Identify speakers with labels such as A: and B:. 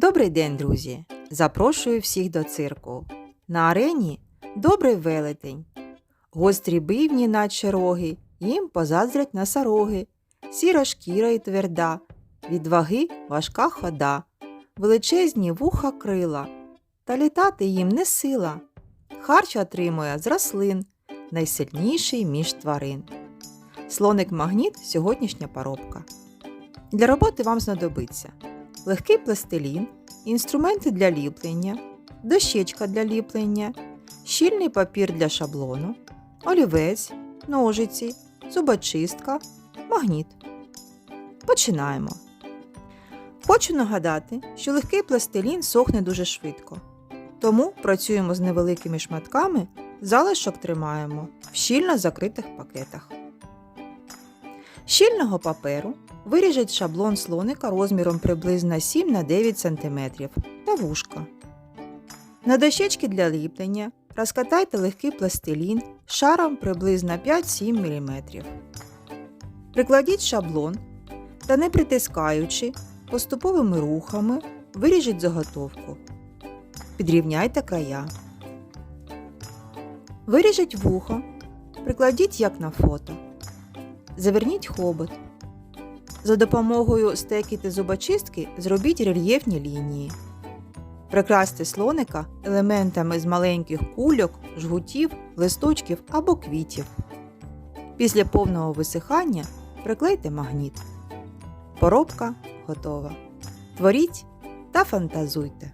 A: Добрий день, друзі! Запрошую всіх до цирку. На арені добрий велетень. Гострі бивні, наче роги, їм позаздрять носороги. Сіра шкіра і тверда, від ваги важка хода, величезні вуха крила, та літати їм не сила. Харч отримує з рослин, найсильніший між тварин. Слоник магніт сьогоднішня поробка. Для роботи вам знадобиться легкий пластилін, інструменти для ліплення, дощечка для ліплення, щільний папір для шаблону, олівець, ножиці, зубочистка, магніт. Починаємо. Хочу нагадати, що легкий пластилін сохне дуже швидко. Тому працюємо з невеликими шматками, залишок тримаємо в щільно закритих пакетах. Щільного паперу виріжіть шаблон слоника розміром приблизно 7 на 9 см та вушка. На дощечки для ліплення розкатайте легкий пластилін шаром приблизно 5-7 мм. Прикладіть шаблон та не притискаючи, поступовими рухами виріжіть заготовку. Підрівняйте края. Виріжіть вухо, прикладіть як на фото. Заверніть хобот. За допомогою стекіти зубочистки зробіть рельєфні лінії. Прикрасьте слоника елементами з маленьких кульок, жгутів, листочків або квітів. Після повного висихання приклейте магніт. Поробка готова. Творіть та фантазуйте.